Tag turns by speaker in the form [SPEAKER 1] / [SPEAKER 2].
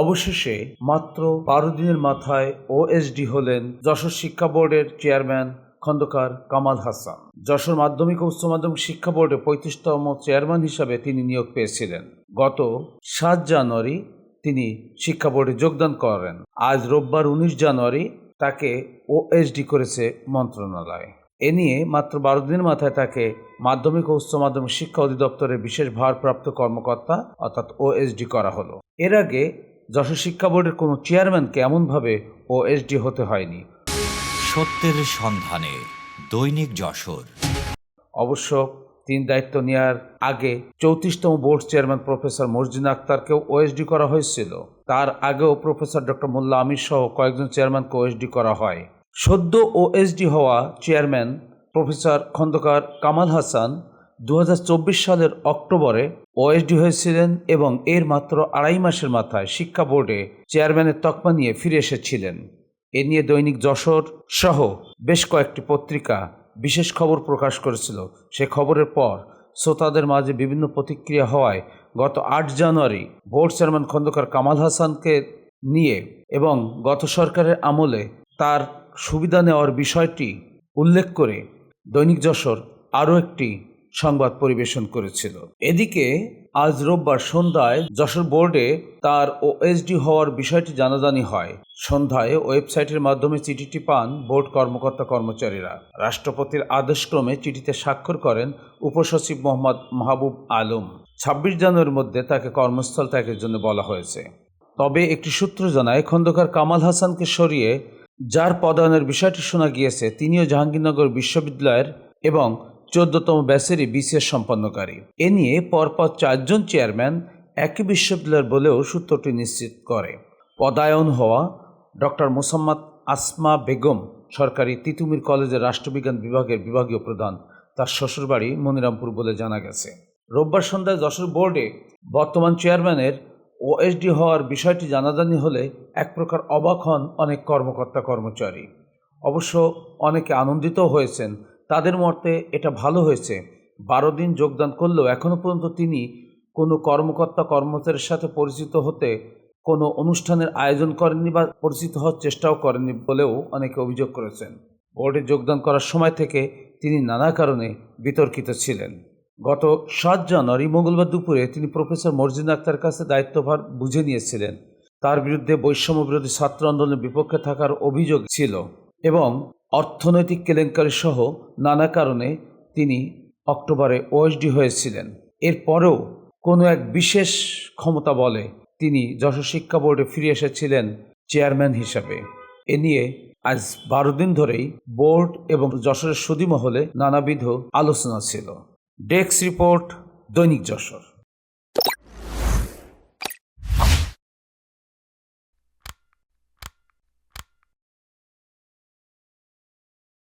[SPEAKER 1] অবশেষে মাত্র বারো দিনের মাথায় ওএসডি হলেন যশোর শিক্ষা বোর্ডের চেয়ারম্যান খন্দকার কামাল হাসান। যশোর মাধ্যমিক ও উচ্চ মাধ্যমিক শিক্ষা বোর্ডে পঁয়ত্রিশতম চেয়ারম্যান হিসাবে তিনি নিয়োগ পেয়েছিলেন। গত সাত জানুয়ারি তিনি শিক্ষা বোর্ডে যোগদান করেন। আজ রোববার উনিশ জানুয়ারি তাকে ওএসডি করেছে মন্ত্রণালয়। এ নিয়ে মাত্র বারো দিনের মাথায় তাকে মাধ্যমিক ও উচ্চ মাধ্যমিক শিক্ষা অধিদপ্তরের বিশেষ ভারপ্রাপ্ত কর্মকর্তা অর্থাৎ ওএসডি করা হলো। এর আগে যশোর শিক্ষা বোর্ডের কোনো চেয়ারম্যানকে এমনভাবে ওএসডি হতে হয়নি।
[SPEAKER 2] সত্যের সন্ধানে দৈনিক যশোর।
[SPEAKER 1] অবশ্য তিনি দায়িত্ব নেওয়ার আগে চৌত্রিশতম বোর্ড চেয়ারম্যান প্রফেসর মর্জিনা আক্তারকেও ওএসডি করা হয়েছিল। তার আগেও প্রফেসর ডক্টর মোল্লা আমির সহ কয়েকজন চেয়ারম্যানকে ওএসডি করা হয়। সদ্য ওএসডি হওয়া চেয়ারম্যান প্রফেসর খন্দকার কামাল হাসান দু হাজার চব্বিশ সালের অক্টোবরে ওএসডি হয়েছিলেন এবং এর মাত্র আড়াই মাসের মাথায় শিক্ষা বোর্ডে চেয়ারম্যানের তকমা নিয়ে ফিরে এসেছিলেন। এ নিয়ে দৈনিক যশোর সহ বেশ কয়েকটি পত্রিকা বিশেষ খবর প্রকাশ করেছিল। সে খবরের পর শ্রোতাদের মাঝে বিভিন্ন প্রতিক্রিয়া হওয়ায় গত আট January board chairman Khandakar Kamal হাসানকে নিয়ে এবং গত সরকারের আমলে তার সুবিধা নেওয়ার বিষয়টি উল্লেখ করে দৈনিক যশোর আরও একটি সংবাদ পরিবেশন করেছিল। এদিকে, আজ রোববার সন্ধ্যায় যশোর বোর্ডে তার ওএসডি হওয়ার বিষয়টি জানাজানি হয়। সন্ধ্যায় ওয়েবসাইটের মাধ্যমে চিঠিটি পান বোর্ড কর্মকর্তা কর্মচারীরা। রাষ্ট্রপতির আদেশক্রমে চিঠিতে স্বাক্ষর করেন উপসচিব মোহাম্মদ মাহবুব আলম। ছাব্বিশ জানুয়ারির মধ্যে তাকে কর্মস্থল ত্যাগের জন্য বলা হয়েছে। তবে একটি সূত্র জানায়, খন্দকার কামাল হাসানকে সরিয়ে যার পদায়নের বিষয়টি শোনা গিয়েছে, তিনিও জাহাঙ্গীরনগর বিশ্ববিদ্যালয়ের এবং চোদ্দতম ব্যাচেরই বিসিএস সম্পন্নকারী। এ নিয়ে পরপর চারজন চেয়ারম্যান একই বিশ্ববিদ্যালয়ের বলেও সূত্রটি নিশ্চিত করে। পদায়ন হওয়া ডক্টর মোসাম্মদ আসমা বেগম সরকারি তিতুমির কলেজের রাষ্ট্রবিজ্ঞান বিভাগের বিভাগীয় প্রধান, তার শ্বশুরবাড়ি মনিরামপুর বলে জানা গেছে। রোববার সন্ধ্যায় যশোর বোর্ডে বর্তমান চেয়ারম্যানের ওএসডি হওয়ার বিষয়টি জানাজানি হলে এক প্রকার অবাক হন অনেক কর্মকর্তা কর্মচারী অবশ্য অনেকে আনন্দিত হয়েছেন তাদের মতে এটা ভালো হয়েছে। বারো দিন যোগদান করলেও এখনও পর্যন্ত তিনি কোনো কর্মকর্তা কর্মচারীর সাথে পরিচিত হতে কোনো অনুষ্ঠানের আয়োজন করেননি বা পরিচিত হওয়ার চেষ্টাও করেননি বলেও অনেকে অভিযোগ করেছেন। বোর্ডে যোগদান করার সময় থেকে তিনি নানা কারণে বিতর্কিত ছিলেন। গত সাত জানুয়ারি মঙ্গলবার দুপুরে তিনি প্রফেসর মর্জিনা আক্তার কাছে দায়িত্বভার বুঝে নিয়েছিলেন। তার বিরুদ্ধে বৈষম্য বিরোধী ছাত্র আন্দোলনের বিপক্ষে থাকার অভিযোগ ছিল এবং অর্থনৈতিক কেলেঙ্কারি সহ নানা কারণে তিনি অক্টোবরে ওএসডি হয়েছিলেন। এরপরেও কোনো এক বিশেষ ক্ষমতা বলে তিনি যশোর শিক্ষা বোর্ডে ফিরে এসেছিলেন চেয়ারম্যান হিসাবে। এ নিয়ে আজ বারো দিন ধরেই বোর্ড এবং যশোরের সুদী মহলে নানাবিধ আলোচনা ছিল। ডেস্ক রিপোর্ট, দৈনিক যশোর।